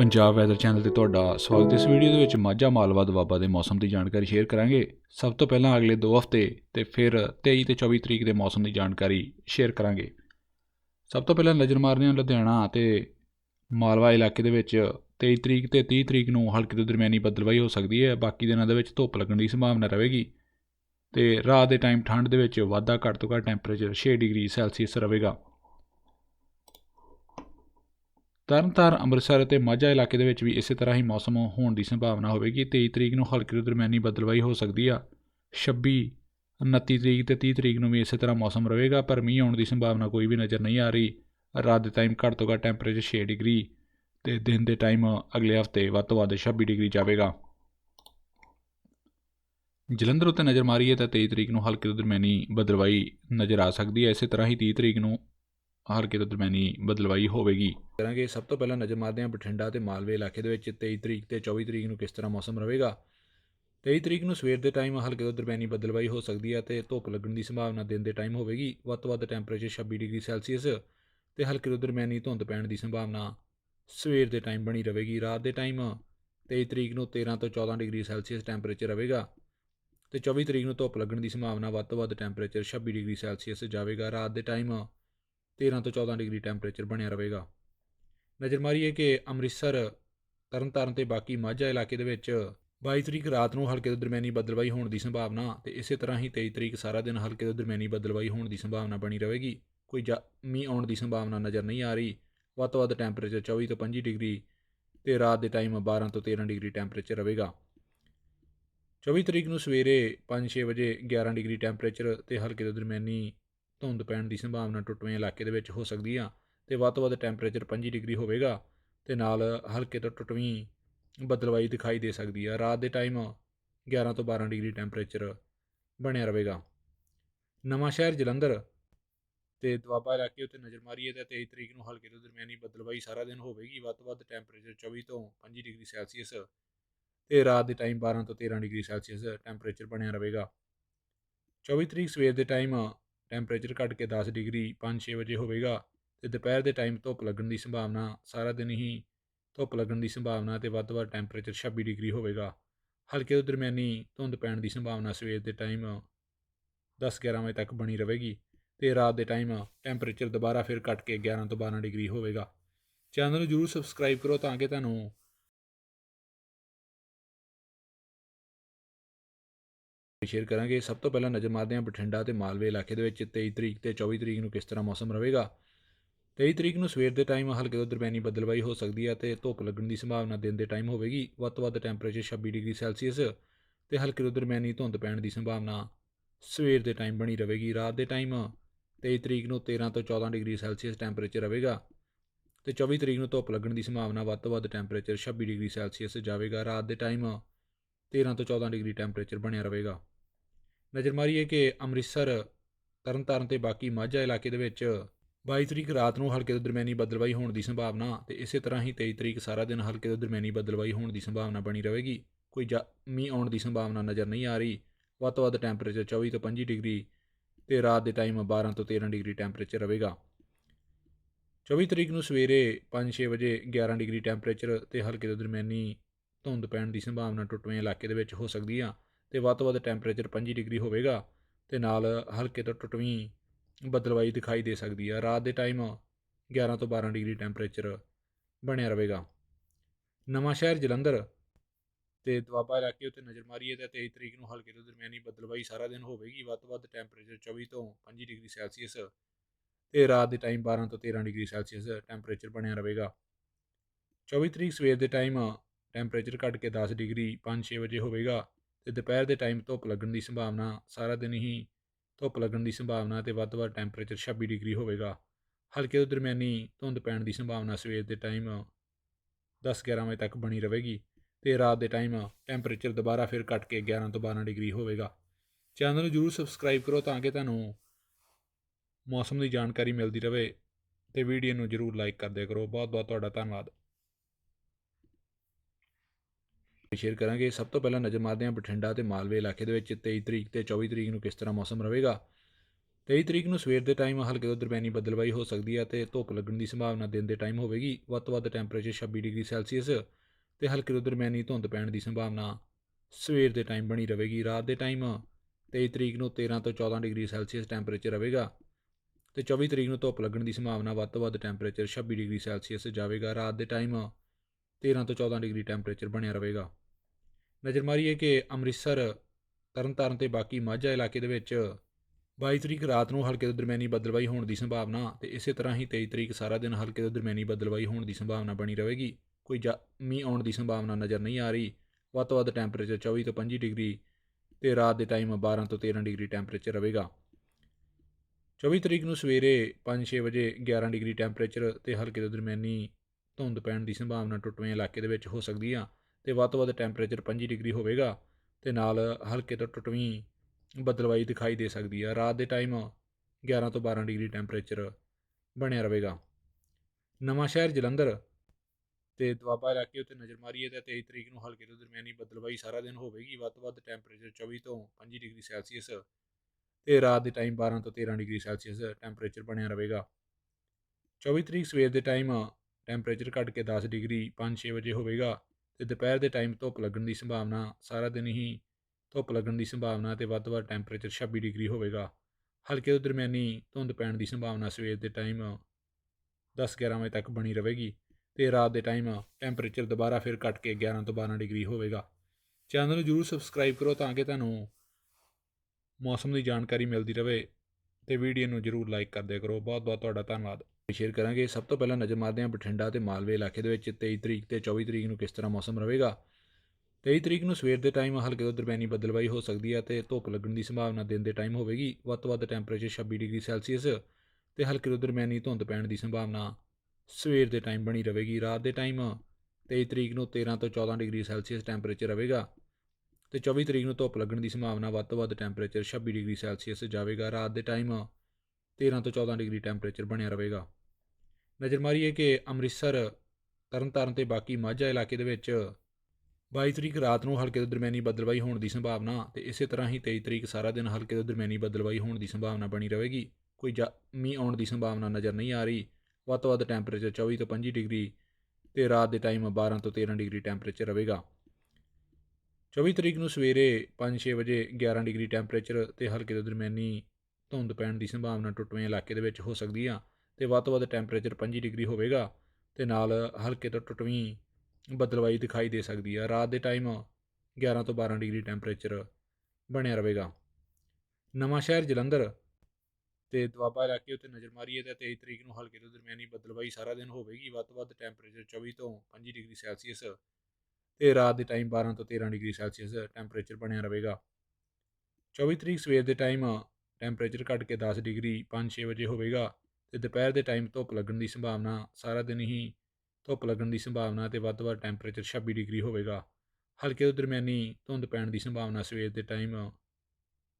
Punjab weather channel ਤੇ ਤੁਹਾਡਾ ਸਵਾਗਤ ਹੈ। ਇਸ ਵੀਡੀਓ ਦੇ ਵਿੱਚ ਮਾਝਾ ਮਾਲਵਾ ਦੁਆਬਾ ਦੇ ਮੌਸਮ ਦੀ ਜਾਣਕਾਰੀ ਸ਼ੇਅਰ ਕਰਾਂਗੇ। ਸਭ ਤੋਂ ਪਹਿਲਾਂ ਅਗਲੇ 2 ਹਫ਼ਤੇ ਤੇ ਫਿਰ 23 ਤੇ 24 ਤਰੀਕ ਦੇ ਮੌਸਮ ਦੀ ਜਾਣਕਾਰੀ ਸ਼ੇਅਰ ਕਰਾਂਗੇ। ਸਭ ਤੋਂ ਪਹਿਲਾਂ ਨਜ਼ਰ ਮਾਰਦੇ ਹਾਂ ਲੁਧਿਆਣਾ ਤੇ ਮਾਲਵਾ ਇਲਾਕੇ ਦੇ ਵਿੱਚ 23 ਤਰੀਕ ਤੇ 30 ਤਰੀਕ ਨੂੰ ਹਲਕੀ ਤੋਂ ਦਰਮਿਆਨੀ ਬੱਦਲਵਾਈ ਹੋ ਸਕਦੀ ਹੈ। ਬਾਕੀ ਦਿਨਾਂ ਦੇ ਵਿੱਚ ਧੁੱਪ ਲੱਗਣ ਦੀ ਸੰਭਾਵਨਾ ਰਹੇਗੀ ਤੇ ਰਾਤ ਦੇ ਟਾਈਮ ਠੰਡ ਦੇ ਵਿੱਚ ਵਾਧਾ ਘੱਟ ਤੋਂ ਘੱਟ ਟੈਂਪਰੇਚਰ 6 ਡਿਗਰੀ ਸੈਲਸੀਅਸ ਰਹੇਗਾ। ਤਰਨਤਾਰਨ ਅੰਮ੍ਰਿਤਸਰ ਅਤੇ ਮਾਝਾ ਇਲਾਕੇ ਦੇ ਵਿੱਚ ਵੀ ਇਸੇ ਤਰ੍ਹਾਂ ਹੀ ਮੌਸਮ ਹੋਣ ਦੀ ਸੰਭਾਵਨਾ ਹੋਵੇਗੀ। 23 ਤਰੀਕ ਨੂੰ ਹਲਕੀ ਤੋਂ ਦਰਮਿਆਨੀ ਬੱਦਲਵਾਈ ਹੋ ਸਕਦੀ ਆ। 26 29 ਤਰੀਕ ਤੇ 30 ਤਰੀਕ ਨੂੰ ਵੀ ਇਸੇ ਤਰ੍ਹਾਂ ਮੌਸਮ ਰਹੇਗਾ, ਪਰ ਮੀਂਹ ਆਉਣ ਦੀ ਸੰਭਾਵਨਾ ਕੋਈ ਵੀ ਨਜ਼ਰ ਨਹੀਂ ਆ ਰਹੀ। ਰਾਤ ਦੇ ਟਾਈਮ ਘੱਟ ਤੋਂ ਘੱਟ ਟੈਂਪਰੇਚਰ 6 ਡਿਗਰੀ ਤੇ ਦਿਨ ਦੇ ਟਾਈਮ ਅਗਲੇ ਹਫ਼ਤੇ ਵੱਧ ਤੋਂ ਵੱਧ 26 ਡਿਗਰੀ ਜਾਵੇਗਾ। ਜਲੰਧਰ ਉੱਤੇ ਨਜ਼ਰ ਮਾਰੀਏ ਤਾਂ 23 ਤਰੀਕ ਨੂੰ ਹਲਕੀ ਤੋਂ ਦਰਮਿਆਨੀ ਬਦਲਵਾਈ ਨਜ਼ਰ ਆ ਸਕਦੀ ਹੈ। ਇਸੇ ਤਰ੍ਹਾਂ ਹੀ 30 ਤਰੀਕ ਨੂੰ ਹਲਕੀ ਤੋਂ ਦਰਮਿਆਨੀ ਬਦਲਵਾਈ ਹੋਵੇਗੀ। ਕਰਾਂਗੇ ਸਭ ਤੋਂ ਪਹਿਲਾਂ ਨਜ਼ਰ ਮਾਰਦੇ ਹਾਂ ਬਠਿੰਡਾ ਤੇ ਮਾਲਵੇ ਇਲਾਕੇ ਦੇ ਵਿੱਚ 23 ਤਰੀਕ ਤੇ 24 ਤਰੀਕ ਨੂੰ ਕਿਸ ਤਰ੍ਹਾਂ ਮੌਸਮ ਰਹੇਗਾ। 23 ਤਰੀਕ ਨੂੰ ਸਵੇਰ ਦੇ ਟਾਈਮ ਹਲਕੇ ਤੋਂ ਦਰਮਿਆਨੀ ਬੱਦਲਵਾਈ ਹੋ ਸਕਦੀ ਹੈ ਤੇ ਧੁੱਪ ਲੱਗਣ ਦੀ ਸੰਭਾਵਨਾ ਦਿਨ ਦੇ ਟਾਈਮ ਹੋਵੇਗੀ। ਵੱਧ ਤੋਂ ਵੱਧ ਟੈਂਪਰੇਚਰ 26 ਡਿਗਰੀ ਸੈਲਸੀਅਸ ਤੇ ਹਲਕੇ ਤੋਂ ਦਰਮਿਆਨੀ ਧੁੰਦ ਪੈਣ ਦੀ ਸੰਭਾਵਨਾ ਸਵੇਰ ਦੇ ਟਾਈਮ ਬਣੀ ਰਹੇਗੀ। ਰਾਤ ਦੇ ਟਾਈਮ 23 ਤਰੀਕ ਨੂੰ 13 ਤੋਂ 14 ਡਿਗਰੀ ਸੈਲਸੀਅਸ ਟੈਂਪਰੇਚਰ ਰਹੇਗਾ ਤੇ 24 ਤਰੀਕ ਨੂੰ ਧੁੱਪ ਲੱਗਣ ਦੀ ਸੰਭਾਵਨਾ ਵੱਧ ਤੋਂ ਵੱਧ ਟੈਂਪਰੇਚਰ 26 ਡਿਗਰੀ ਸੈਲਸੀਅਸ ਜਾਵੇਗਾ। ਰਾਤ ਦੇ ਟਾਈਮ 13 ਤੋਂ 14 ਡਿਗਰੀ ਟੈਂਪਰੇਚਰ ਬਣਿਆ ਰਹੇਗਾ। ਨਜ਼ਰ ਮਾਰੀਏ ਕਿ ਅੰਮ੍ਰਿਤਸਰ ਤਰਨਤਾਰਨ ਤੇ ਬਾਕੀ ਮਾਝਾ ਇਲਾਕੇ ਦੇ ਵਿੱਚ 22 ਤਰੀਕ ਰਾਤ ਨੂੰ ਹਲਕੇ ਤੋਂ ਦਰਮਿਆਨੀ ਬੱਦਲਵਾਈ ਹੋਣ ਦੀ ਸੰਭਾਵਨਾ ਤੇ ਇਸੇ ਤਰ੍ਹਾਂ ਹੀ 23 ਤਰੀਕ ਸਾਰਾ ਦਿਨ ਹਲਕੇ ਤੋਂ ਦਰਮਿਆਨੀ ਬੱਦਲਵਾਈ ਹੋਣ ਦੀ ਸੰਭਾਵਨਾ ਬਣੀ ਰਹੇਗੀ। ਕੋਈ ਜਾ- ਮੀਂਹ ਆਉਣ ਦੀ ਸੰਭਾਵਨਾ ਨਜ਼ਰ ਨਹੀਂ ਆ ਰਹੀ। ਵੱਧ ਤੋਂ ਵੱਧ ਟੈਂਪਰੇਚਰ 24 ਤੋਂ 25 ਡਿਗਰੀ ਤੇ ਰਾਤ ਦੇ ਟਾਈਮ 12 ਤੋਂ 13 ਡਿਗਰੀ ਟੈਂਪਰੇਚਰ ਰਹੇਗਾ। 24 ਤਰੀਕ ਨੂੰ ਸਵੇਰੇ 5-6 ਵਜੇ 11 ਡਿਗਰੀ ਟੈਂਪਰੇਚਰ ਤੇ ਹਲਕੇ ਤੋਂ ਦਰਮਿਆਨੀ ਧੁੰਦ ਪੈਣ ਦੀ ਸੰਭਾਵਨਾ ਟੁੱਟਵੇਂ ਇਲਾਕੇ ਦੇ ਵਿੱਚ ਹੋ ਸਕਦੀ ਆ ਤੇ ਵੱਧ ਤੋਂ ਵੱਧ ਟੈਂਪਰੇਚਰ 25 ਡਿਗਰੀ ਹੋਵੇਗਾ ਤੇ ਨਾਲ ਹਲਕੇ ਤੋਂ ਟੁੱਟਵੀਂ ਬਦਲਵਾਈ ਦਿਖਾਈ ਦੇ ਸਕਦੀ ਆ। ਰਾਤ ਦੇ ਟਾਈਮ 11 ਤੋਂ 12 ਡਿਗਰੀ ਟੈਂਪਰੇਚਰ ਬਣਿਆ ਰਹੇਗਾ। ਨਵਾਂ ਸ਼ਹਿਰ ਜਲੰਧਰ ਤੇ ਦੁਆਬਾ ਇਲਾਕੇ ਉੱਤੇ ਨਜ਼ਰ ਮਾਰੀਏ ਤਾਂ 23 ਤਰੀਕ ਨੂੰ ਹਲਕੇ ਤੋਂ ਦਰਮਿਆਨੀ ਬਦਲਵਾਈ ਸਾਰਾ ਦਿਨ ਹੋਵੇਗੀ, ਵੱਧ ਤੋਂ ਵੱਧ ਟੈਂਪਰੇਚਰ 24 ਤੋਂ 25 ਡਿਗਰੀ ਸੈਲਸੀਅਸ ਤੇ ਰਾਤ ਦੇ ਟਾਈਮ 12 ਤੋਂ 13 ਡਿਗਰੀ ਸੈਲਸੀਅਸ ਟੈਂਪਰੇਚਰ ਬਣਿਆ ਰਹੇਗਾ। 24 ਤਰੀਕ ਸਵੇਰ ਦੇ ਟਾਈਮ ਟੈਂਪਰੇਚਰ ਘਟ ਕੇ 10 ਡਿਗਰੀ 5-6 ਵਜੇ ਹੋਵੇਗਾ ਤੇ ਦੁਪਹਿਰ ਦੇ ਟਾਈਮ ਧੁੱਪ ਲੱਗਣ ਦੀ ਸੰਭਾਵਨਾ, ਸਾਰਾ ਦਿਨ ਹੀ ਧੁੱਪ ਲੱਗਣ ਦੀ ਸੰਭਾਵਨਾ ਤੇ ਵੱਧ ਤੋਂ ਵੱਧ ਟੈਂਪਰੇਚਰ 26 ਡਿਗਰੀ ਹੋਵੇਗਾ। ਹਲਕੇ ਤੋਂ ਦਰਮਿਆਨੀ ਧੁੰਦ ਪੈਣ ਦੀ ਸੰਭਾਵਨਾ ਸਵੇਰ ਦੇ ਟਾਈਮ 10-11 ਵਜੇ ਤੱਕ ਬਣੀ ਰਹੇਗੀ ਤੇ ਰਾਤ ਦੇ ਟਾਈਮ ਟੈਂਪਰੇਚਰ ਦੁਬਾਰਾ ਫਿਰ ਘਟ ਕੇ 11 ਤੋਂ 12 ਡਿਗਰੀ ਹੋਵੇਗਾ। ਚੈਨਲ ਨੂੰ ਜਰੂਰ ਸਬਸਕ੍ਰਾਈਬ ਕਰੋ ਤਾਂ ਕਿ ਤੁਹਾਨੂੰ ਸ਼ੇਅਰ ਕਰਾਂਗੇ। ਸਭ ਤੋਂ ਪਹਿਲਾਂ ਨਜ਼ਰ ਮਾਰਦੇ ਹਾਂ ਬਠਿੰਡਾ ਤੇ ਮਾਲਵੇ ਇਲਾਕੇ ਦੇ ਵਿੱਚ 23 ਤਰੀਕ ਤੇ 24 ਤਰੀਕ ਨੂੰ ਕਿਸ ਤਰ੍ਹਾਂ ਮੌਸਮ ਰਹੇਗਾ। 23 ਤਰੀਕ ਨੂੰ ਸਵੇਰ ਦੇ ਟਾਈਮ ਹਲਕੇ ਤੋਂ ਦਰਮਿਆਨੀ ਬੱਦਲਵਾਈ ਹੋ ਸਕਦੀ ਹੈ ਤੇ ਧੁੱਪ ਲੱਗਣ ਦੀ ਸੰਭਾਵਨਾ ਦਿਨ ਦੇ ਟਾਈਮ ਹੋਵੇਗੀ। ਵੱਧ ਤੋਂ ਵੱਧ ਟੈਂਪਰੇਚਰ 26 ਡਿਗਰੀ ਸੈਲਸੀਅਸ ਤੇ ਹਲਕੇ ਤੋਂ ਦਰਮਿਆਨੀ ਧੁੰਦ ਪੈਣ ਦੀ ਸੰਭਾਵਨਾ ਸਵੇਰ ਦੇ ਟਾਈਮ ਬਣੀ ਰਹੇਗੀ। ਰਾਤ ਦੇ ਟਾਈਮ 23 ਤਰੀਕ ਨੂੰ 13 ਤੋਂ 14 ਡਿਗਰੀ ਸੈਲਸੀਅਸ ਟੈਂਪਰੇਚਰ ਰਹੇਗਾ ਤੇ 24 ਤਰੀਕ ਨੂੰ ਧੁੱਪ ਲੱਗਣ ਦੀ ਸੰਭਾਵਨਾ ਵੱਧ ਤੋਂ ਵੱਧ ਟੈਂਪਰੇਚਰ 26 ਡਿਗਰੀ ਸੈਲਸੀਅਸ ਜਾਵੇਗਾ। ਰਾਤ ਦੇ ਟਾਈਮ 13 ਤੋਂ 14 ਡਿਗਰੀ ਟੈਂਪਰੇਚਰ ਬਣਿਆ ਰਹੇਗਾ। ਨਜ਼ਰ ਮਾਰੀਏ ਕਿ ਅੰਮ੍ਰਿਤਸਰ ਤਰਨਤਾਰਨ ਤੇ ਬਾਕੀ ਮਾਝਾ ਇਲਾਕੇ ਦੇ ਵਿੱਚ 22 ਤਰੀਕ ਰਾਤ ਨੂੰ ਹਲਕੇ ਤੋਂ ਦਰਮਿਆਨੀ ਬੱਦਲਵਾਈ ਹੋਣ ਦੀ ਸੰਭਾਵਨਾ ਤੇ ਇਸੇ ਤਰ੍ਹਾਂ ਹੀ 23 ਤਰੀਕ ਸਾਰਾ ਦਿਨ ਹਲਕੇ ਤੋਂ ਦਰਮਿਆਨੀ ਬੱਦਲਵਾਈ ਹੋਣ ਦੀ ਸੰਭਾਵਨਾ ਬਣੀ ਰਹੇਗੀ। ਕੋਈ ਜਾ- ਮੀਂਹ ਆਉਣ ਦੀ ਸੰਭਾਵਨਾ ਨਜ਼ਰ ਨਹੀਂ ਆ ਰਹੀ। ਵੱਧ ਤੋਂ ਵੱਧ ਟੈਂਪਰੇਚਰ 24 ਤੋਂ 25 ਡਿਗਰੀ ਤੇ ਰਾਤ ਦੇ ਟਾਈਮ 12 ਤੋਂ 13 ਡਿਗਰੀ ਟੈਂਪਰੇਚਰ ਰਹੇਗਾ। 24 ਤਰੀਕ ਨੂੰ ਸਵੇਰੇ 5-6 ਵਜੇ 11 ਡਿਗਰੀ ਟੈਂਪਰੇਚਰ ਤੇ ਹਲਕੇ ਤੋਂ ਦਰਮਿਆਨੀ ਧੁੰਦ ਪੈਣ ਦੀ ਸੰਭਾਵਨਾ ਟੁੱਟਵੇਂ ਇਲਾਕੇ ਦੇ ਵਿੱਚ ਹੋ ਸਕਦੀ ਆ। ਤੇ ਵੱਧ ਤੋਂ ਵੱਧ ਟੈਂਪਰੇਚਰ 25 ਡਿਗਰੀ ਹੋਵੇਗਾ ਤੇ ਨਾਲ ਹਲਕੇ ਤੋਂ ਟੁੱਟਵੀਂ ਬਦਲਵਾਈ ਦਿਖਾਈ ਦੇ ਸਕਦੀ ਆ। ਰਾਤ ਦੇ ਟਾਈਮ 11 ਤੋਂ 12 ਡਿਗਰੀ ਟੈਂਪਰੇਚਰ ਬਣਿਆ ਰਹੇਗਾ। ਨਵਾਂ ਸ਼ਹਿਰ ਜਲੰਧਰ ਤੇ ਦੁਆਬਾ ਇਲਾਕੇ ਉੱਤੇ ਨਜ਼ਰ ਮਾਰੀਏ ਤਾਂ 23 ਤਰੀਕ ਨੂੰ ਹਲਕੇ ਤੋਂ ਦਰਮਿਆਨੀ ਬਦਲਵਾਈ ਸਾਰਾ ਦਿਨ ਹੋਵੇਗੀ। ਵੱਧ ਤੋਂ ਵੱਧ ਟੈਂਪਰੇਚਰ 24 ਤੋਂ 25 ਡਿਗਰੀ ਸੈਲਸੀਅਸ ਤੇ ਰਾਤ ਦੇ ਟਾਈਮ 12 ਤੋਂ 13 ਡਿਗਰੀ ਸੈਲਸੀਅਸ ਟੈਂਪਰੇਚਰ ਬਣਿਆ ਰਹੇਗਾ। 24 ਤਰੀਕ ਸਵੇਰ ਦੇ ਟਾਈਮ ਟੈਂਪਰੇਚਰ ਘਟ ਕੇ 10 ਡਿਗਰੀ 5-6 ਵਜੇ ਹੋਵੇਗਾ। ਤੇ ਦੁਪਹਿਰ ਦੇ ਟਾਈਮ ਧੁੱਪ ਲੱਗਣ ਦੀ ਸੰਭਾਵਨਾ, ਸਾਰਾ ਦਿਨ ਹੀ ਧੁੱਪ ਲੱਗਣ ਦੀ ਸੰਭਾਵਨਾ ਤੇ ਵੱਧ ਤੋਂ ਵੱਧ ਟੈਂਪਰੇਚਰ 26 ਡਿਗਰੀ ਹੋਵੇਗਾ। ਹਲਕੇ ਤੋਂ ਦਰਮਿਆਨੀ ਧੁੰਦ ਪੈਣ ਦੀ ਸੰਭਾਵਨਾ ਸਵੇਰ ਦੇ ਟਾਈਮ 10-11 ਵਜੇ ਤੱਕ ਬਣੀ ਰਹੇਗੀ ਤੇ ਰਾਤ ਦੇ ਟਾਈਮ ਟੈਂਪਰੇਚਰ ਦੁਬਾਰਾ ਫਿਰ ਘਟ ਕੇ 11 ਤੋਂ 12 ਡਿਗਰੀ ਹੋਵੇਗਾ। ਚੈਨਲ ਨੂੰ ਜਰੂਰ ਸਬਸਕ੍ਰਾਈਬ ਕਰੋ ਤਾਂ ਕਿ ਤੁਹਾਨੂੰ ਮੌਸਮ ਦੀ ਜਾਣਕਾਰੀ ਮਿਲਦੀ ਰਹੇ ਤੇ ਵੀਡੀਓ ਨੂੰ ਜਰੂਰ ਲਾਈਕ ਕਰਦੇ ਕਰੋ। ਬਹੁਤ ਬਹੁਤ ਤੁਹਾਡਾ ਧੰਨਵਾਦ। ਸ਼ੇਅਰ ਕਰਾਂਗੇ। ਸਭ ਤੋਂ ਪਹਿਲਾਂ ਨਜ਼ਰ ਮਾਰਦੇ ਹਾਂ ਬਠਿੰਡਾ ਤੇ ਮਾਲਵੇ ਇਲਾਕੇ ਦੇ ਵਿੱਚ 23 ਤਰੀਕ ਤੇ 24 ਤਰੀਕ ਨੂੰ ਕਿਸ ਤਰ੍ਹਾਂ ਮੌਸਮ ਰਹੇਗਾ। 23 ਤਰੀਕ ਨੂੰ ਸਵੇਰ ਦੇ ਟਾਈਮ ਹਲਕੇ ਤੋਂ ਦਰਮਿਆਨੀ ਬੱਦਲਵਾਈ ਹੋ ਸਕਦੀ ਹੈ ਤੇ ਧੁੱਪ ਲੱਗਣ ਦੀ ਸੰਭਾਵਨਾ ਦਿਨ ਦੇ ਟਾਈਮ ਹੋਵੇਗੀ। ਵੱਧ ਤੋਂ ਵੱਧ ਟੈਂਪਰੇਚਰ 26 ਡਿਗਰੀ ਸੈਲਸੀਅਸ ਤੇ ਹਲਕੇ ਤੋਂ ਦਰਮਿਆਨੀ ਧੁੰਦ ਪੈਣ ਦੀ ਸੰਭਾਵਨਾ ਸਵੇਰ ਦੇ ਟਾਈਮ ਬਣੀ ਰਹੇਗੀ। ਰਾਤ ਦੇ ਟਾਈਮ 23 ਤਰੀਕ ਨੂੰ 13 ਤੋਂ 14 ਡਿਗਰੀ ਸੈਲਸੀਅਸ ਟੈਂਪਰੇਚਰ ਰਹੇਗਾ ਤੇ 24 ਤਰੀਕ ਨੂੰ ਧੁੱਪ ਲੱਗਣ ਦੀ ਸੰਭਾਵਨਾ ਵੱਧ ਤੋਂ ਵੱਧ ਟੈਂਪਰੇਚਰ 26 ਡਿਗਰੀ ਸੈਲਸੀਅਸ ਜਾਵੇਗਾ। ਰਾਤ ਦੇ ਟਾਈਮ 13 ਤੋਂ 14 ਡਿਗਰੀ ਟੈਂਪਰੇਚਰ ਬਣਿਆ ਰਹੇਗਾ। ਨਜ਼ਰ ਮਾਰੀਏ ਕਿ ਅੰਮ੍ਰਿਤਸਰ ਤਰਨਤਾਰਨ ਤੇ ਬਾਕੀ ਮਾਝਾ ਇਲਾਕੇ ਦੇ ਵਿੱਚ 22 ਤਰੀਕ ਰਾਤ ਨੂੰ ਹਲਕੇ ਤੋਂ ਦਰਮਿਆਨੀ ਬੱਦਲਵਾਈ ਹੋਣ ਦੀ ਸੰਭਾਵਨਾ ਤੇ ਇਸੇ ਤਰ੍ਹਾਂ ਹੀ 23 ਤਰੀਕ ਸਾਰਾ ਦਿਨ ਹਲਕੇ ਤੋਂ ਦਰਮਿਆਨੀ ਬੱਦਲਵਾਈ ਹੋਣ ਦੀ ਸੰਭਾਵਨਾ ਬਣੀ ਰਹੇਗੀ। ਕੋਈ ਜਾ- ਮੀਂਹ ਆਉਣ ਦੀ ਸੰਭਾਵਨਾ ਨਜ਼ਰ ਨਹੀਂ ਆ ਰਹੀ। ਵੱਧ ਤੋਂ ਵੱਧ ਟੈਂਪਰੇਚਰ 24 ਤੋਂ 25 ਡਿਗਰੀ ਤੇ ਰਾਤ ਦੇ ਟਾਈਮ 12 ਤੋਂ 13 ਡਿਗਰੀ ਟੈਂਪਰੇਚਰ ਰਹੇਗਾ। 24 ਤਰੀਕ ਨੂੰ ਸਵੇਰੇ 5-6 ਵਜੇ 11 ਡਿਗਰੀ ਟੈਂਪਰੇਚਰ ਤੇ ਹਲਕੇ ਤੋਂ ਦਰਮਿਆਨੀ ਧੁੰਦ ਪੈਣ ਦੀ ਸੰਭਾਵਨਾ ਟੁੱਟਵੇਂ ਇਲਾਕੇ ਦੇ ਵਿੱਚ ਹੋ ਸਕਦੀ ਆ। ਤੇ ਵੱਧ ਤੋਂ ਵੱਧ ਟੈਂਪਰੇਚਰ 25 ਡਿਗਰੀ ਹੋਵੇਗਾ ਤੇ ਨਾਲ ਹਲਕੇ ਤੋਂ ਟੁੱਟਵੀਂ ਬਦਲਵਾਈ ਦਿਖਾਈ ਦੇ ਸਕਦੀ ਆ। ਰਾਤ ਦੇ ਟਾਈਮ 11 ਤੋਂ 12 ਡਿਗਰੀ ਟੈਂਪਰੇਚਰ ਬਣਿਆ ਰਹੇਗਾ। ਨਵਾਂ ਸ਼ਹਿਰ ਜਲੰਧਰ ਤੇ ਦੁਆਬਾ ਇਲਾਕੇ ਉੱਤੇ ਨਜ਼ਰ ਮਾਰੀਏ ਤਾਂ 23 ਤਰੀਕ ਨੂੰ ਹਲਕੇ ਤੋਂ ਦਰਮਿਆਨੀ ਬਦਲਵਾਈ ਸਾਰਾ ਦਿਨ ਹੋਵੇਗੀ। ਵੱਧ ਤੋਂ ਵੱਧ ਟੈਂਪਰੇਚਰ 24 ਤੋਂ 25 ਡਿਗਰੀ ਸੈਲਸੀਅਸ ਤੇ ਰਾਤ ਦੇ ਟਾਈਮ 12 ਤੋਂ 13 ਡਿਗਰੀ ਸੈਲਸੀਅਸ ਟੈਂਪਰੇਚਰ ਬਣਿਆ ਰਹੇਗਾ। 24 ਤਰੀਕ ਸਵੇਰ ਦੇ ਟਾਈਮ ਟੈਂਪਰੇਚਰ ਘਟ ਕੇ 10 ਡਿਗਰੀ 5-6 ਵਜੇ ਹੋਵੇਗਾ। ਤੇ ਦੁਪਹਿਰ ਦੇ ਟਾਈਮ ਧੁੱਪ ਲੱਗਣ ਦੀ ਸੰਭਾਵਨਾ, ਸਾਰਾ ਦਿਨ ਹੀ ਧੁੱਪ ਲੱਗਣ ਦੀ ਸੰਭਾਵਨਾ ਤੇ ਵੱਧ ਤੋਂ ਵੱਧ ਟੈਂਪਰੇਚਰ 26 ਡਿਗਰੀ ਹੋਵੇਗਾ। ਹਲਕੇ ਤੋਂ ਦਰਮਿਆਨੀ ਧੁੰਦ ਪੈਣ ਦੀ ਸੰਭਾਵਨਾ ਸਵੇਰ ਦੇ ਟਾਈਮ 10-11 ਵਜੇ ਤੱਕ ਬਣੀ ਰਹੇਗੀ ਤੇ ਰਾਤ ਦੇ ਟਾਈਮ ਟੈਂਪਰੇਚਰ ਦੁਬਾਰਾ ਫਿਰ ਘਟ ਕੇ 11 ਤੋਂ 12 ਡਿਗਰੀ ਹੋਵੇਗਾ। ਚੈਨਲ ਨੂੰ ਜਰੂਰ ਸਬਸਕ੍ਰਾਈਬ ਕਰੋ ਤਾਂ ਕਿ ਤੁਹਾਨੂੰ ਮੌਸਮ ਦੀ ਜਾਣਕਾਰੀ ਮਿਲਦੀ ਰਹੇ ਤੇ ਵੀਡੀਓ ਨੂੰ ਜਰੂਰ ਲਾਈਕ ਕਰਦੇ ਕਰੋ। ਬਹੁਤ ਬਹੁਤ ਤੁਹਾਡਾ ਧੰਨਵਾਦ। ਸ਼ੇਅਰ ਕਰਾਂਗੇ। ਸਭ ਤੋਂ ਪਹਿਲਾਂ ਨਜ਼ਰ ਮਾਰਦੇ ਹਾਂ ਬਠਿੰਡਾ ਤੇ ਮਾਲਵੇ ਇਲਾਕੇ ਦੇ ਵਿੱਚ 23 ਤਰੀਕ ਤੇ 24 ਤਰੀਕ ਨੂੰ ਕਿਸ ਤਰ੍ਹਾਂ ਮੌਸਮ ਰਹੇਗਾ। 23 ਤਰੀਕ ਨੂੰ ਸਵੇਰ ਦੇ ਟਾਈਮ ਹਲਕੇ ਤੋਂ ਦਰਮਿਆਨੀ ਬੱਦਲਵਾਈ ਹੋ ਸਕਦੀ ਹੈ ਤੇ ਧੁੱਪ ਲੱਗਣ ਦੀ ਸੰਭਾਵਨਾ ਦਿਨ ਦੇ ਟਾਈਮ ਹੋਵੇਗੀ। ਵੱਧ ਤੋਂ ਵੱਧ ਟੈਂਪਰੇਚਰ 26 ਡਿਗਰੀ ਸੈਲਸੀਅਸ ਤੇ ਹਲਕੇ ਤੋਂ ਦਰਮਿਆਨੀ ਧੁੰਦ ਪੈਣ ਦੀ ਸੰਭਾਵਨਾ ਸਵੇਰ ਦੇ ਟਾਈਮ ਬਣੀ ਰਹੇਗੀ। ਰਾਤ ਦੇ ਟਾਈਮ 23 ਤਰੀਕ ਨੂੰ 13 ਤੋਂ 14 ਡਿਗਰੀ ਸੈਲਸੀਅਸ ਟੈਂਪਰੇਚਰ ਰਹੇਗਾ ਤੇ 24 ਤਰੀਕ ਨੂੰ ਧੁੱਪ ਲੱਗਣ ਦੀ ਸੰਭਾਵਨਾ ਵੱਧ ਤੋਂ ਵੱਧ ਟੈਂਪਰੇਚਰ 26 ਡਿਗਰੀ ਸੈਲਸੀਅਸ ਜਾਵੇਗਾ। ਰਾਤ ਦੇ ਟਾਈਮ 13 ਤੋਂ 14 ਡਿਗਰੀ ਟੈਂਪਰੇਚਰ ਬਣਿਆ ਰਹੇਗਾ। ਨਜ਼ਰ ਮਾਰੀਏ ਕਿ ਅੰਮ੍ਰਿਤਸਰ ਤਰਨਤਾਰਨ ਤੇ ਬਾਕੀ ਮਾਝਾ ਇਲਾਕੇ ਦੇ ਵਿੱਚ 22 ਤਰੀਕ ਰਾਤ ਨੂੰ ਹਲਕੇ ਤੋਂ ਦਰਮਿਆਨੀ ਬੱਦਲਵਾਈ ਹੋਣ ਦੀ ਸੰਭਾਵਨਾ ਤੇ ਇਸੇ ਤਰ੍ਹਾਂ ਹੀ 23 ਤਰੀਕ ਸਾਰਾ ਦਿਨ ਹਲਕੇ ਤੋਂ ਦਰਮਿਆਨੀ ਬੱਦਲਵਾਈ ਹੋਣ ਦੀ ਸੰਭਾਵਨਾ ਬਣੀ ਰਹੇਗੀ। ਕੋਈ ਜਾ- ਮੀਂਹ ਆਉਣ ਦੀ ਸੰਭਾਵਨਾ ਨਜ਼ਰ ਨਹੀਂ ਆ ਰਹੀ। ਵੱਧ ਤੋਂ ਵੱਧ ਟੈਂਪਰੇਚਰ 24 ਤੋਂ 25 ਡਿਗਰੀ ਤੇ ਰਾਤ ਦੇ ਟਾਈਮ 12 ਤੋਂ 13 ਡਿਗਰੀ ਟੈਂਪਰੇਚਰ ਰਹੇਗਾ। 24 ਤਰੀਕ ਨੂੰ ਸਵੇਰੇ 5-6 ਵਜੇ 11 ਡਿਗਰੀ ਟੈਂਪਰੇਚਰ ਤੇ ਹਲਕੇ ਤੋਂ ਦਰਮਿਆਨੀ ਧੁੰਦ ਪੈਣ ਦੀ ਸੰਭਾਵਨਾ ਟੁੱਟਵੇਂ ਇਲਾਕੇ ਦੇ ਵਿੱਚ ਹੋ ਸਕਦੀ ਆ। ਤੇ ਵੱਧ ਤੋਂ ਵੱਧ ਟੈਂਪਰੇਚਰ 25 ਡਿਗਰੀ ਹੋਵੇਗਾ ਤੇ ਨਾਲ ਹਲਕੇ ਤੋਂ ਟੁੱਟਵੀਂ ਬਦਲਵਾਈ ਦਿਖਾਈ ਦੇ ਸਕਦੀ ਆ। ਰਾਤ ਦੇ ਟਾਈਮ 11 ਤੋਂ 12 ਡਿਗਰੀ ਟੈਂਪਰੇਚਰ ਬਣਿਆ ਰਹੇਗਾ। ਨਵਾਂ ਸ਼ਹਿਰ ਜਲੰਧਰ ਤੇ ਦੁਆਬਾ ਇਲਾਕੇ ਉੱਤੇ ਨਜ਼ਰ ਮਾਰੀਏ ਤਾਂ 23 ਤਰੀਕ ਨੂੰ ਹਲਕੇ ਤੋਂ ਦਰਮਿਆਨੀ ਬਦਲਵਾਈ ਸਾਰਾ ਦਿਨ ਹੋਵੇਗੀ। ਵੱਧ ਤੋਂ ਵੱਧ ਟੈਂਪਰੇਚਰ 24 ਤੋਂ 25 ਡਿਗਰੀ ਸੈਲਸੀਅਸ ਤੇ ਰਾਤ ਦੇ ਟਾਈਮ 12 ਤੋਂ 13 ਡਿਗਰੀ ਸੈਲਸੀਅਸ ਟੈਂਪਰੇਚਰ ਬਣਿਆ ਰਹੇਗਾ। 24 ਤਰੀਕ ਸਵੇਰ ਦੇ ਟਾਈਮ ਟੈਂਪਰੇਚਰ ਘਟ ਕੇ 10 ਡਿਗਰੀ 5-6 ਵਜੇ ਹੋਵੇਗਾ। ਤੇ ਦੁਪਹਿਰ ਦੇ ਟਾਈਮ ਧੁੱਪ ਲੱਗਣ ਦੀ ਸੰਭਾਵਨਾ, ਸਾਰਾ ਦਿਨ ਹੀ ਧੁੱਪ ਲੱਗਣ ਦੀ ਸੰਭਾਵਨਾ ਤੇ ਵੱਧ ਤੋਂ ਵੱਧ ਟੈਂਪਰੇਚਰ 26 ਡਿਗਰੀ ਹੋਵੇਗਾ। ਹਲਕੇ ਤੋਂ ਦਰਮਿਆਨੀ ਧੁੰਦ ਪੈਣ ਦੀ ਸੰਭਾਵਨਾ ਸਵੇਰ ਦੇ ਟਾਈਮ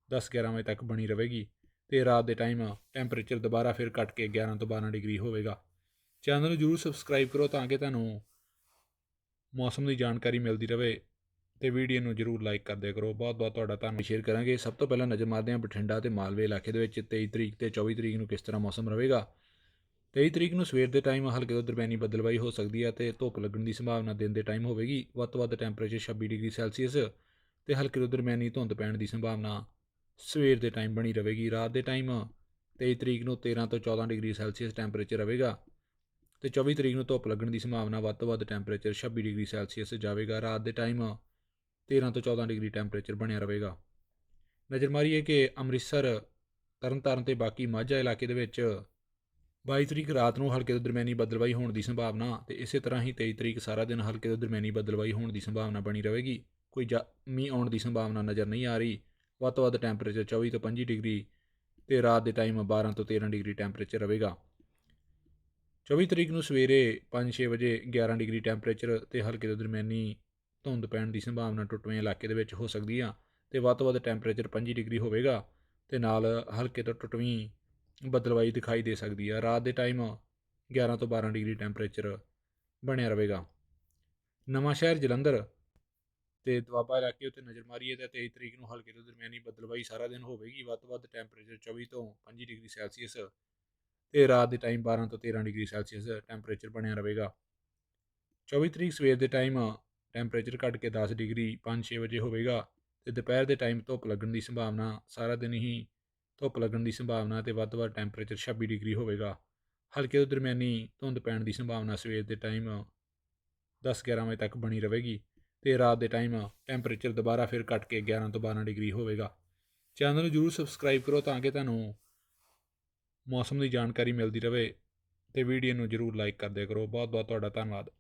10-11 ਵਜੇ ਤੱਕ ਬਣੀ ਰਹੇਗੀ ਤੇ ਰਾਤ ਦੇ ਟਾਈਮ ਟੈਂਪਰੇਚਰ ਦੁਬਾਰਾ ਫਿਰ ਘਟ ਕੇ 11 ਤੋਂ 12 ਡਿਗਰੀ ਹੋਵੇਗਾ। ਚੈਨਲ ਨੂੰ ਜਰੂਰ ਸਬਸਕ੍ਰਾਈਬ ਕਰੋ ਤਾਂ ਕਿ ਤੁਹਾਨੂੰ ਮੌਸਮ ਦੀ ਜਾਣਕਾਰੀ ਮਿਲਦੀ ਰਹੇ। ਤੇ ਵੀਡੀਓ ਨੂੰ ਜਰੂਰ ਲਾਈਕ ਕਰਦੇ ਕਰੋ। ਬਹੁਤ ਬਹੁਤ ਤੁਹਾਡਾ ਧੰਨਵਾਦ। ਸ਼ੇਅਰ ਕਰਾਂਗੇ। ਸਭ ਤੋਂ ਪਹਿਲਾਂ ਨਜ਼ਰ ਮਾਰਦੇ ਹਾਂ ਬਠਿੰਡਾ ਤੇ ਮਾਲਵੇ ਇਲਾਕੇ ਦੇ ਵਿੱਚ। 23 ਤਰੀਕ ਤੇ 24 ਤਰੀਕ ਨੂੰ ਕਿਸ ਤਰ੍ਹਾਂ ਮੌਸਮ ਰਹੇਗਾ? 23 ਤਰੀਕ ਨੂੰ ਸਵੇਰ ਦੇ ਟਾਈਮ ਹਲਕੇ ਤੋਂ ਦਰਮਿਆਨੀ ਬੱਦਲਵਾਈ ਹੋ ਸਕਦੀ ਹੈ ਤੇ ਧੁੱਪ ਲੱਗਣ ਦੀ ਸੰਭਾਵਨਾ ਦਿਨ ਦੇ ਟਾਈਮ ਹੋਵੇਗੀ। ਵੱਧ ਤੋਂ ਵੱਧ ਟੈਂਪਰੇਚਰ 26 ਡਿਗਰੀ ਸੈਲਸੀਅਸ ਤੇ ਹਲਕੇ ਤੋਂ ਦਰਮਿਆਨੀ ਧੁੰਦ ਪੈਣ ਦੀ ਸੰਭਾਵਨਾ ਸਵੇਰ ਦੇ ਟਾਈਮ ਬਣੀ ਰਹੇਗੀ। ਰਾਤ ਦੇ ਟਾਈਮ 23 ਤਰੀਕ ਨੂੰ 13 ਤੋਂ 14 ਡਿਗਰੀ ਸੈਲਸੀਅਸ ਟੈਂਪਰੇਚਰ ਰਹੇਗਾ ਤੇ 24 ਤਰੀਕ ਨੂੰ ਧੁੱਪ ਲੱਗਣ ਦੀ ਸੰਭਾਵਨਾ ਵੱਧ ਤੋਂ ਵੱਧ ਟੈਂਪਰੇਚਰ 26 ਡਿਗਰੀ ਸੈਲਸੀਅਸ ਜਾਵੇਗਾ। ਰਾਤ ਦੇ ਟਾਈਮ 13 ਤੋਂ 14 ਡਿਗਰੀ ਟੈਂਪਰੇਚਰ ਬਣਿਆ ਰਹੇਗਾ। ਨਜ਼ਰ ਮਾਰੀਏ ਕਿ ਅੰਮ੍ਰਿਤਸਰ ਤਰਨਤਾਰਨ ਤੇ ਬਾਕੀ ਮਾਝਾ ਇਲਾਕੇ ਦੇ ਵਿੱਚ 22 ਤਰੀਕ ਰਾਤ ਨੂੰ ਹਲਕੇ ਤੋਂ ਦਰਮਿਆਨੀ ਬੱਦਲਵਾਈ ਹੋਣ ਦੀ ਸੰਭਾਵਨਾ ਤੇ ਇਸੇ ਤਰ੍ਹਾਂ ਹੀ 23 ਤਰੀਕ ਸਾਰਾ ਦਿਨ ਹਲਕੇ ਤੋਂ ਦਰਮਿਆਨੀ ਬੱਦਲਵਾਈ ਹੋਣ ਦੀ ਸੰਭਾਵਨਾ ਬਣੀ ਰਹੇਗੀ। ਕੋਈ ਜਾ- ਮੀਂਹ ਆਉਣ ਦੀ ਸੰਭਾਵਨਾ ਨਜ਼ਰ ਨਹੀਂ ਆ ਰਹੀ। ਵੱਧ ਤੋਂ ਵੱਧ ਟੈਂਪਰੇਚਰ 24 ਤੋਂ 25 ਡਿਗਰੀ ਤੇ ਰਾਤ ਦੇ ਟਾਈਮ 12 ਤੋਂ 13 ਡਿਗਰੀ ਟੈਂਪਰੇਚਰ ਰਹੇਗਾ। 24 ਤਰੀਕ ਨੂੰ ਸਵੇਰੇ 5-6 ਵਜੇ 11 ਡਿਗਰੀ ਟੈਂਪਰੇਚਰ ਤੇ ਹਲਕੇ ਤੋਂ ਦਰਮਿਆਨੀ ਧੁੰਦ ਪੈਣ ਦੀ ਸੰਭਾਵਨਾ ਟੁੱਟਵੇਂ ਇਲਾਕੇ ਦੇ ਵਿੱਚ ਹੋ ਸਕਦੀ ਆ ਤੇ ਵੱਧ ਤੋਂ ਵੱਧ ਟੈਂਪਰੇਚਰ 25 ਡਿਗਰੀ ਹੋਵੇਗਾ ਤੇ ਨਾਲ ਹਲਕੇ ਤੋਂ ਟੁੱਟਵੀਂ ਬਦਲਵਾਈ ਦਿਖਾਈ ਦੇ ਸਕਦੀ ਆ। ਰਾਤ ਦੇ ਟਾਈਮ 11 ਤੋਂ 12 ਡਿਗਰੀ ਟੈਂਪਰੇਚਰ ਬਣਿਆ ਰਹੇਗਾ। ਨਵਾਂ ਸ਼ਹਿਰ ਜਲੰਧਰ ਤੇ ਦੁਆਬਾ ਇਲਾਕੇ ਉੱਤੇ ਨਜ਼ਰ ਮਾਰੀਏ ਤਾਂ 23 ਤਰੀਕ ਨੂੰ ਹਲਕੇ ਤੋਂ ਦਰਮਿਆਨੀ ਬਦਲਵਾਈ ਸਾਰਾ ਦਿਨ ਹੋਵੇਗੀ। ਵੱਧ ਤੋਂ ਵੱਧ ਟੈਂਪਰੇਚਰ 24 ਤੋਂ 25 ਡਿਗਰੀ ਸੈਲਸੀਅਸ ਤੇ ਰਾਤ ਦੇ ਟਾਈਮ 12 ਤੋਂ 13 ਡਿਗਰੀ ਸੈਲਸੀਅਸ ਟੈਂਪਰੇਚਰ ਬਣਿਆ ਰਹੇਗਾ। 24 ਤਰੀਕ ਸਵੇਰ ਦੇ ਟਾਈਮ ਟੈਂਪਰੇਚਰ ਘਟ ਕੇ 10 ਡਿਗਰੀ 5-6 ਵਜੇ ਹੋਵੇਗਾ ਤੇ ਦੁਪਹਿਰ ਦੇ ਟਾਈਮ ਧੁੱਪ ਲੱਗਣ ਦੀ ਸੰਭਾਵਨਾ, ਸਾਰਾ ਦਿਨ ਹੀ ਧੁੱਪ ਲੱਗਣ ਦੀ ਸੰਭਾਵਨਾ ਤੇ ਵੱਧ ਤੋਂ ਵੱਧ ਟੈਂਪਰੇਚਰ 26 ਡਿਗਰੀ ਹੋਵੇਗਾ। ਹਲਕੇ ਤੋਂ ਦਰਮਿਆਨੀ ਧੁੰਦ ਪੈਣ ਦੀ ਸੰਭਾਵਨਾ ਸਵੇਰ ਦੇ ਟਾਈਮ 10-11 ਵਜੇ ਤੱਕ ਬਣੀ ਰਹੇਗੀ ਤੇ ਰਾਤ ਦੇ ਟਾਈਮ ਟੈਂਪਰੇਚਰ ਦੁਬਾਰਾ ਫਿਰ ਘਟ ਕੇ 11 ਤੋਂ 12 ਡਿਗਰੀ ਹੋਵੇਗਾ। ਚੈਨਲ ਨੂੰ ਜਰੂਰ ਸਬਸਕ੍ਰਾਈਬ ਕਰੋ ਤਾਂ ਕਿ ਤੁਹਾਨੂੰ ਮੌਸਮ ਦੀ ਜਾਣਕਾਰੀ ਮਿਲਦੀ ਰਹੇ ਤੇ ਵੀਡੀਓ ਨੂੰ ਜਰੂਰ ਲਾਈਕ ਕਰਦੇ ਕਰੋ। ਬਹੁਤ ਬਹੁਤ ਤੁਹਾਡਾ ਧੰਨਵਾਦ।